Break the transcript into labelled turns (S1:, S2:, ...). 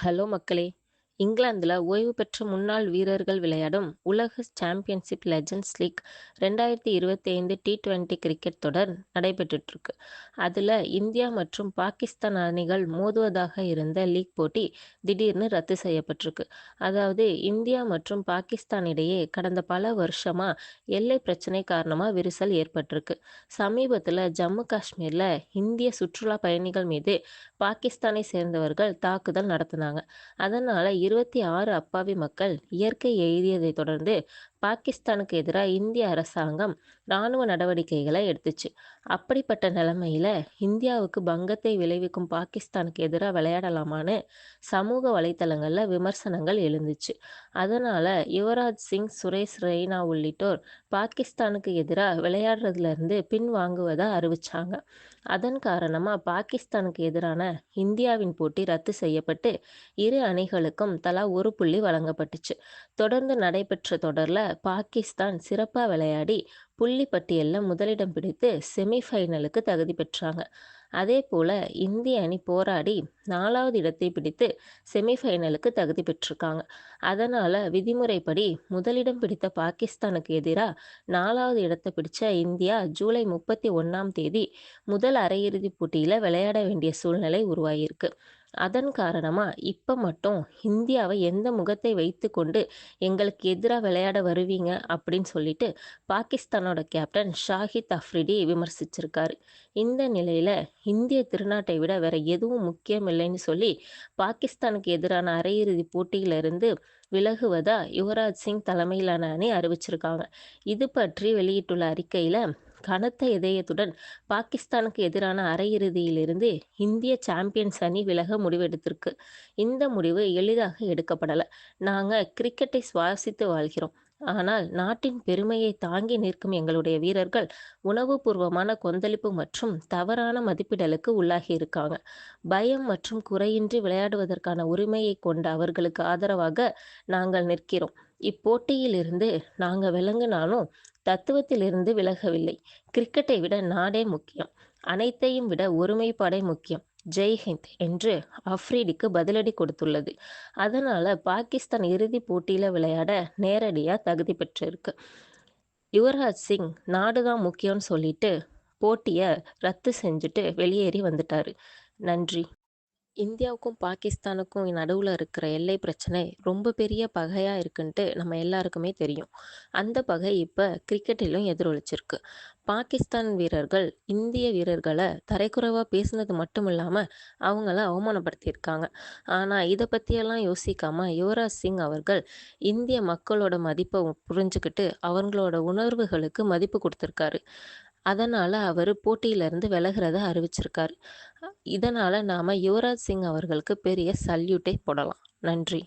S1: Hello மக்களே! இங்கிலாந்தில் ஓய்வு பெற்ற முன்னாள் வீரர்கள் விளையாடும் உலக சாம்பியன்ஷிப் லெஜண்ட்ஸ் லீக் 2025 டி20 கிரிக்கெட் தொடர் நடைபெற்றுட்ருக்கு அதில் இந்தியா மற்றும் பாகிஸ்தான் அணிகள் மோதுவதாக இருந்த லீக் போட்டி திடீர்னு ரத்து செய்யப்பட்டிருக்கு. அதாவது இந்தியா மற்றும் பாகிஸ்தான் இடையே கடந்த பல வருஷமாக எல்லை பிரச்சனை காரணமாக விரிசல் ஏற்பட்டிருக்கு. சமீபத்தில் ஜம்மு காஷ்மீரில் இந்திய சுற்றுலா பயணிகள் மீது பாகிஸ்தானை சேர்ந்தவர்கள் தாக்குதல் நடத்தினாங்க. அதனால் 26 அப்பாவி மக்கள் இயற்கை எய்தியதை தொடர்ந்து பாகிஸ்தானுக்கு எதிராக இந்திய அரசாங்கம் ராணுவ நடவடிக்கைகளை எடுத்துச்சு. அப்படிப்பட்ட நிலைமையில் இந்தியாவுக்கு பங்கத்தை விளைவிக்கும் பாகிஸ்தானுக்கு எதிராக விளையாடலாமான்னு சமூக வலைத்தளங்களில் விமர்சனங்கள் எழுந்துச்சு. அதனால் யுவராஜ் சிங், சுரேஷ் ரெய்னா உள்ளிட்டோர் பாகிஸ்தானுக்கு எதிராக விளையாடுறதுலேருந்து இருந்து அறிவிச்சாங்க. அதன் காரணமாக பாகிஸ்தானுக்கு எதிரான இந்தியாவின் போட்டி ரத்து செய்யப்பட்டு இரு அணிகளுக்கும் தலா ஒரு புள்ளி வழங்கப்பட்டுச்சு. தொடர்ந்து நடைபெற்ற தொடரில் பாகிஸ்தான் சிறப்பாக விளையாடி புள்ளி முதலிடம் பிடித்து செமி ஃபைனலுக்கு தகுதி பெற்றாங்க. அதே போல் இந்திய அணி போராடி நாலாவது இடத்தை பிடித்து செமிஃபைனலுக்கு தகுதி பெற்றிருக்காங்க. அதனால் விதிமுறைப்படி முதலிடம் பிடித்த பாகிஸ்தானுக்கு எதிராக நாலாவது இடத்தை பிடிச்ச இந்தியா ஜூலை முப்பத்தி ஒன்றாம் தேதி முதல் அரையிறுதிப் போட்டியில் விளையாட வேண்டிய சூழ்நிலை உருவாகியிருக்கு. அதன் காரணமாக இப்போ மட்டும் இந்தியாவை எந்த முகத்தை வைத்து கொண்டு எங்களுக்கு எதிராக விளையாட வருவீங்க அப்படின்னு சொல்லிட்டு பாகிஸ்தானோட கேப்டன் ஷாஹித் அஃப்ரிடி விமர்சிச்சிருக்காரு. இந்த நிலையில் இந்திய திருநாட்டை விட வேற எதுவும் முக்கியம் இல்லைன்னு சொல்லி பாகிஸ்தானுக்கு எதிரான அரையிறுதி போட்டியிலிருந்து விலகுவதா யுவராஜ் சிங் தலைமையிலான அணி அறிவிச்சிருக்காங்க. இது பற்றி வெளியிட்டுள்ள அறிக்கையில் கனத்த இதயத்துடன் பாகிஸ்தானுக்கு எதிரான அரையிறுதியிலிருந்து இந்திய சாம்பியன்ஸ் அணி விலக முடிவெடுத்திருக்கு. இந்த முடிவு எளிதாக எடுக்கப்படல. நாங்க கிரிக்கெட்டை சுவாசித்து வாழ்கிறோம். ஆனால் நாட்டின் பெருமையை தாங்கி நிற்கும் எங்களுடைய வீரர்கள் உணவுபூர்வமான கொந்தளிப்பு மற்றும் தவறான மதிப்பிடலுக்கு உள்ளாகி இருக்காங்க பயம் மற்றும் குறையின்றி விளையாடுவதற்கான உரிமையை கொண்ட அவர்களுக்கு ஆதரவாக நாங்கள் நிற்கிறோம். இப்போட்டியில் இருந்து நாங்க தத்துவத்திலிருந்து விலகவில்லை. கிரிக்கெட்டை விட நாடே முக்கியம். அனைத்தையும் விட ஒருமைப்பாடே முக்கியம். ஜெய்ஹிந்த் என்று அஃப்ரிடிக்கு பதிலடி கொடுத்துள்ளது. அதனால பாகிஸ்தான் இறுதிப் போட்டியில் விளையாட நேரடியாக தகுதி பெற்றிருக்கு. யுவராஜ் சிங் நாடுதான் முக்கியம்னு சொல்லிட்டு போட்டியை ரத்து செஞ்சுட்டு வெளியேறி வந்துட்டாரு. நன்றி. இந்தியாவுக்கும் பாகிஸ்தானுக்கும் நடுவில் இருக்கிற எல்லை பிரச்சனை ரொம்ப பெரிய பகையாக இருக்குன்ட்டு நம்ம எல்லாருக்குமே தெரியும். அந்த பகை இப்போ கிரிக்கெட்டிலும் எதிரொலிச்சிருக்கு. பாகிஸ்தான் வீரர்கள் இந்திய வீரர்களை தரைக்குறைவாக பேசுனது பேசினது இல்லாமல் அவங்கள அவமானப்படுத்தியிருக்காங்க. ஆனால் இதை பற்றியெல்லாம் யோசிக்காமல் யுவராஜ் சிங் அவர்கள் இந்திய மக்களோட மதிப்பை புரிஞ்சுக்கிட்டு அவங்களோட உணர்வுகளுக்கு மதிப்பு கொடுத்துருக்காரு அதனால் அவர் போட்டியில இருந்து அறிவிச்சிருக்கார் இதனால் நாம் யுவராஜ் சிங் அவர்களுக்கு பெரிய சல்யூட்டே போடலாம். நன்றி.